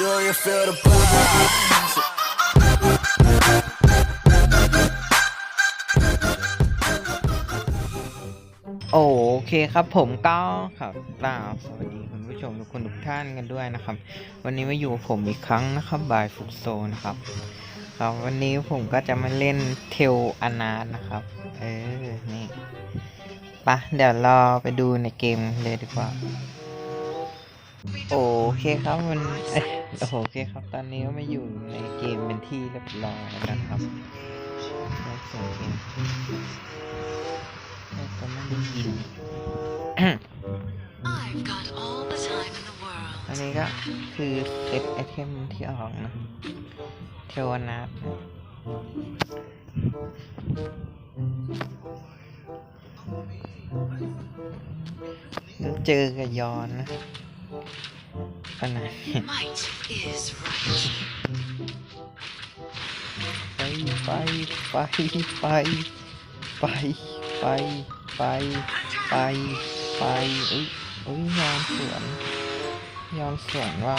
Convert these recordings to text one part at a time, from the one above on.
Do you feel the vibes? โอเคครับผมก็ครับกล่าสวัสดีคุณผู้ชมทุกคนทุกท่านกันด้วยนะครับ วันนี้มาอยู่กับผมอีกครั้งนะครับบายฟุกโซนะครับครับวันนี้ผมก็จะมาเล่นเทลอนาถนะครับ เออ นี่ปะเดี๋ยวราไปดูในเกมเลยดีกว่า โอเคครับมันโอเคครับ ตอนนี้ก็มาอยู่ในเกมเป็นที่เรียบร้อยแล้วนะครับแล้วเสียงเกมแต่ก็ไม่ได้ยินอันนี้ก็คือเซตไอเทมที่ออกนะ เทวนาทนะแล้วเจอกับยอนนะ ปัญหา Might is right. ไปไปไปไปไปไปไปไปไปอุ้ยอุ้ยยอนสวนยอนสวนว่า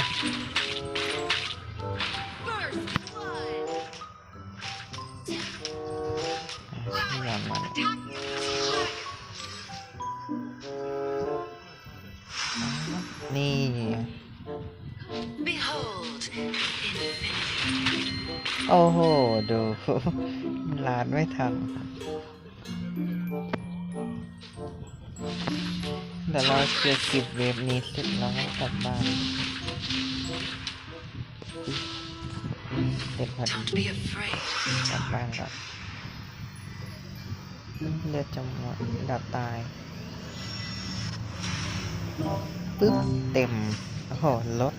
ลาดไม่ทันเดี๋ยวเราเคลียร์คลิปเวฟนี้เสร็จแล้วก็กลับบ้านเสร็จพอดี Don't be afraid. กลับบ้านก่อนเลือดจะหมดดับตายปึ๊บเต็ม โอ้โหรถ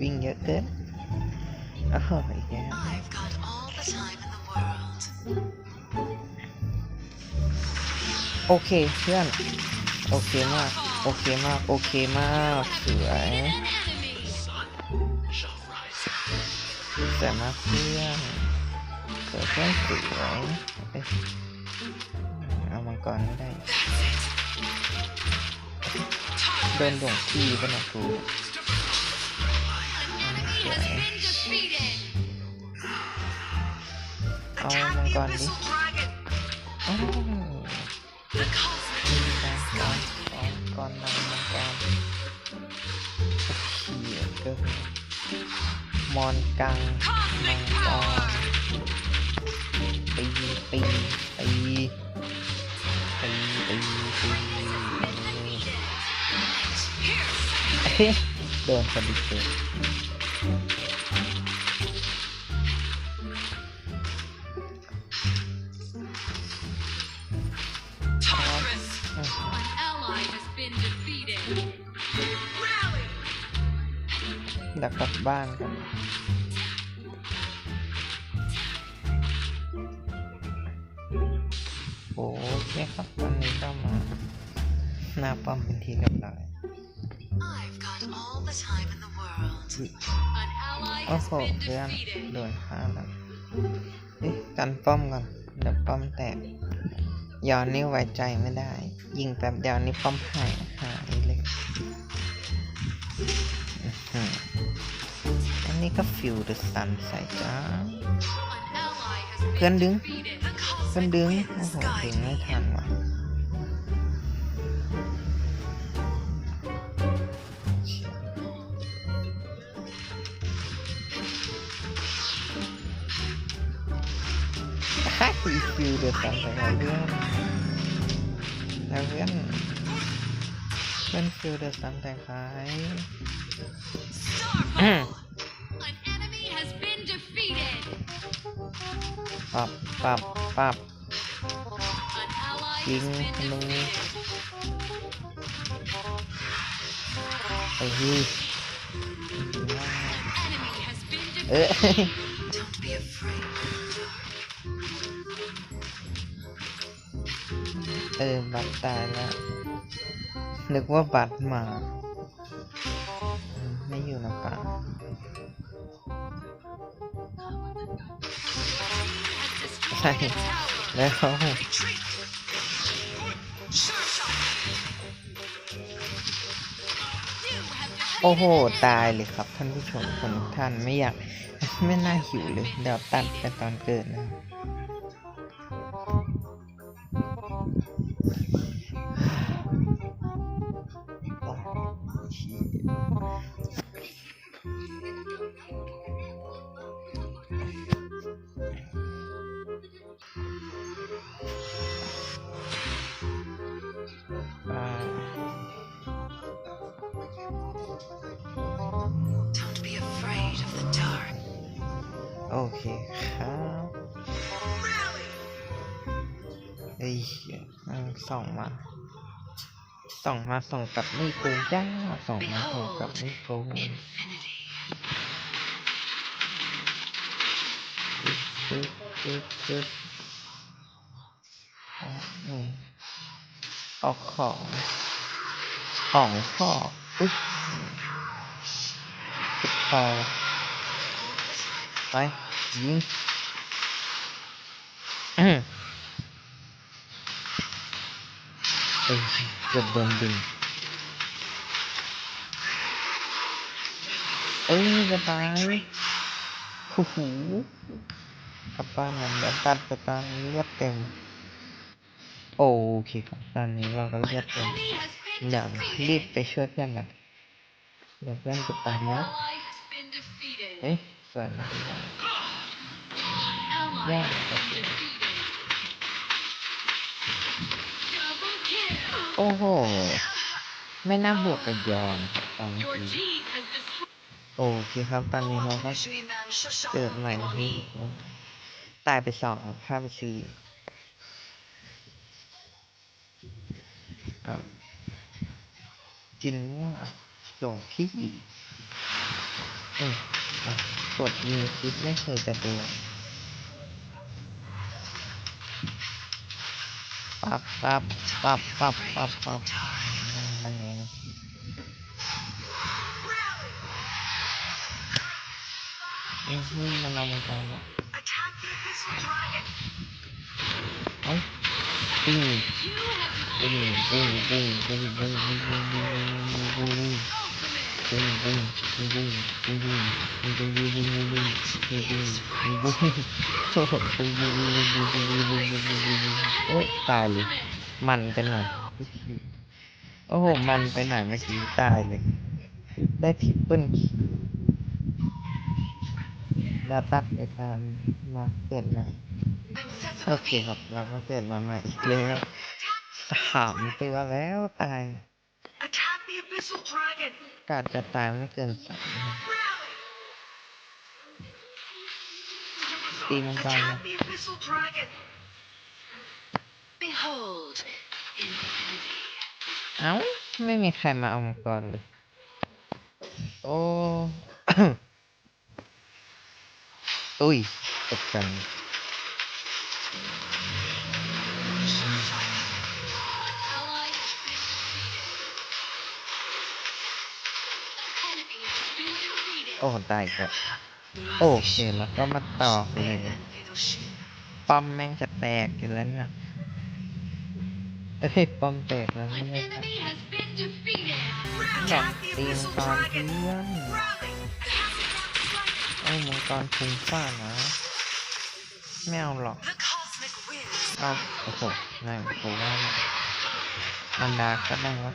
วิ่งเยอะเกินโอ้โหอีกแล้ว I've got all the time in the world. โอเคเพื่อน โอเคมาก โอเคมาก โอเคมากสวยสวยมากเพื่อนสวยเพื่อนสวยเอ้ยเอามังกรไม่ได้โดนหลวงพี่ปะนะกูสวย เอามังกรดิอ้าวมีการสอนมังกรนำมังกรเขียเกินมอนกังมังกรตีตีตีตีตีตีเฮ้ยโดนคนดิเก ดักกลับบ้านกันโอเคครับวันนี้ก็มาหน้าป้อมเป็นที่เรียบร้อย I've got all the time in the world. An ally โอ้ has โห been เพื่อน defeated. โดนฆ่าแล้วเอ๊ะกันป้อมก่อนเดี๋ยวป้อมแตกย้อนนี่ไว้ใจไม่ได้ ยิงแป๊บเดียวนี่ป้อมหายหาย นนี้ก็ฟิวเดอะซันใส่จ้า An ally has เพื่อน been ดึง defeated. เพื่อนดึง โอ้โห ดึงไม่ทันว่ะเชี่ยฮ่าอีฟิวเดอะซันใส่แล้วเพื่อนแล้วเพื่อนเพื่อนฟิวเดอะซันแต่คล้าย ปับปั๊บยิงธนูไอ้ฮีเออเออ บัตรตายแล้ว นึกว่าบัตรหมา ไม่อยู่นะป่า แล้วโอ้โห ตายเลยครับท่านผู้ชมคนท่านไม่อยาก ไม่น่าหิวเลย เดี๋ยวตัดไปตอนเกิดนะ ครับไอ้เหี้ยส่องมาส่องมาส่องกับไม่โกูจ้าส่องมาส่องกับไม่โกูปึ๊บปึ๊บปึ๊บออกของของฟอกปึ๊บปึ๊บไป จริงเอ้ยจะบโนดึงเอ้ยจะตายหูหูหกัปต้านกัปตันกัปตันเลือดเต็มโอเคครับตอนนี้เราก็เลือดเต็มเดี๋ยวรีบไปช่วยเพื่อนกันเดี๋ยวเพื่อนจะตายนะเฮ้ยสวัสดี ยอดโอ้โห ไม่น่าบวกกับยอนบตอนนี้โอเคครับ ตอนนี้เขาก็เกิดใหม่นะพี่ตายไปสองข้าไปสี่ครับกินว่าส่งที่กดยูทิปไม่เคยจะเตือ pap pap pap pap pap pap ini ini ini โอ้ตายเลย มันไปไหนโอ้โห มันไปไหน่เมื่อกี้ตายเลย ได้ทิปเปิลดาตักในการมาเปลี่ยนนะโอเคครับ เราก็เปลี่ยนมาใหม่อีกแล้วสามตัวแล้วตาย กาดจะตายไม่เกินสามตีมังกรนะ Behold, เอ้า ไม่มีใครมาเอามังกรเลย โอ้ อุ้ยตกใจ โอ้ตายอีกแล้วโอเคแล้วก็มาต่อเลยป้อมแม่งจะแตกอยู่แล้วเนี่ยเอ้ยป้อมแตกแล้วไม่ An ได้ครับ enemy has been defeated. หลอกตีมัง abyssal กร dragon! เพื่อนไอ้มังกรคุ้มฟ้านะไม่เอาหรอกเอาโอ้โหนั่นกูว่ามันดาก็ได้วะ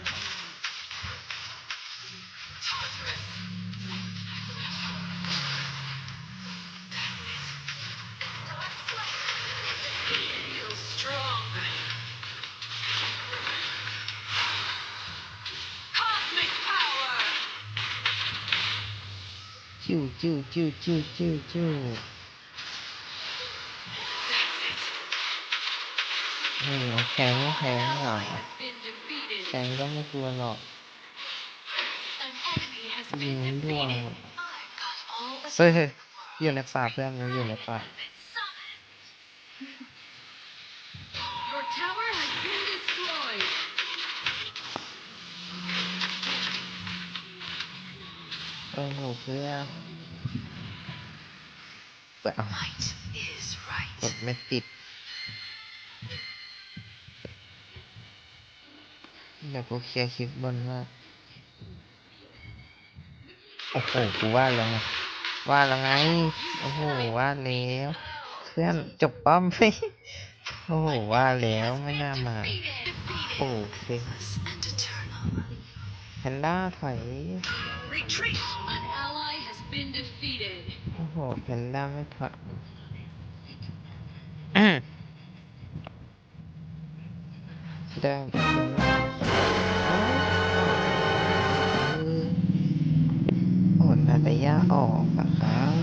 จิ้วจิ้วจิ้วจิ้วจิ้วจิ้วนี่แข็งแข็งหน่อยแข็งก็ไม่กลัวหรอกยิงด้วงเฮ้ยอยู่ในป่าเพื่อนอยู่ในป่า เออหนูเพื่อนเปล่า might is ก right. ดไม่ติดเดี๋ยวกูเคลียร์คลิปบนว่าโอ้โหกูว่าแล้วไงว่าแล้วไง โอ้โหว่าแล้วเพื่อนจบป้อมไปโอ้โหว่าแล้วไม่น่ามา โอ้เฟ Endless and eternal. แพนด้าถอย โอ้โหแพนด้าไม่ถอได้โอ้นาตายาออกอะครับ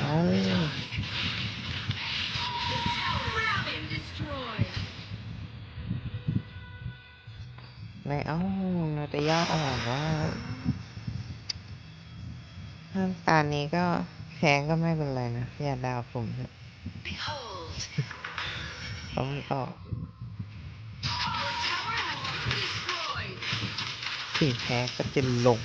เอาไม่เอานาตายาออกว่า ถ้าตอนนี้ก็แพ้ก็ไม่เป็นไรนะ อย่าดาวผมเถอะเพราะมันออก Your tower has been destroyed. ถึงแพ้ก็จะลง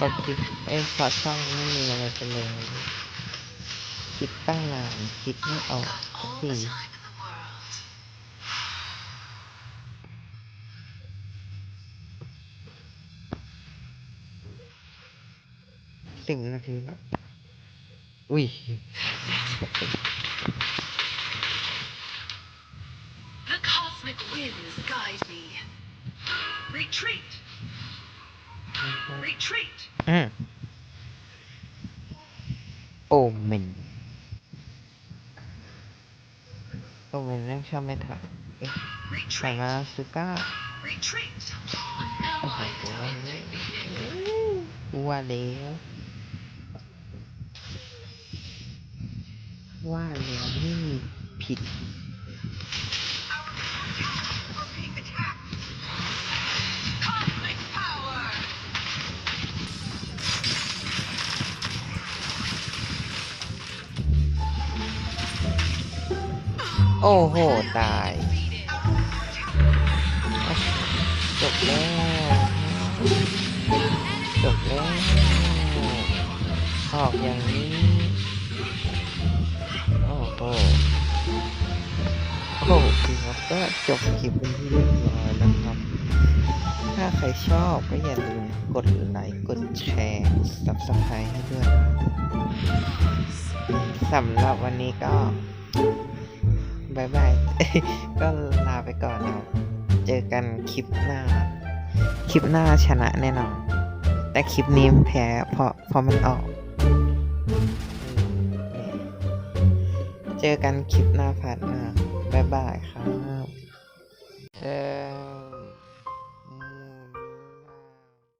ปกติไอ้พอช่องไม่มีอะไรจะลงเลยคิดตั้งนานคิดไม่ออกสักที the time in the world. สิบนาทีแล้วอุ้ย The cosmic winds guide me. Retreat! Retreat! อืมโอเมนโอเมนนั่งชอบไม่ถักเอ๊ะใส่ Retreat! มาซูก้า Retreat! An ally has been defeated. กูว่าแล้ว ว่าแล้วไม่มีผิดโอ้โห ตายจบแล้วจบแล้วออกอย่างนี้ โอ้โหโอ้โหครับก็จบคลิปเป็นที่เรียบร้อยแล้วครับ ถ้าใครชอบก็อย่าลืมกดไลค์กดแชร์ subscribe ให้ด้วยสำหรับวันนี้ก็บายบายก็ลาไปก่อนนะครับเจอกันคลิปหน้า คลิปหน้าชนะแน่นอน แต่คลิปนี้แพ้เพราะเพราะมันออก เจอกันคลิปหน้าพัดหน้าบ๊ายบายครับเออ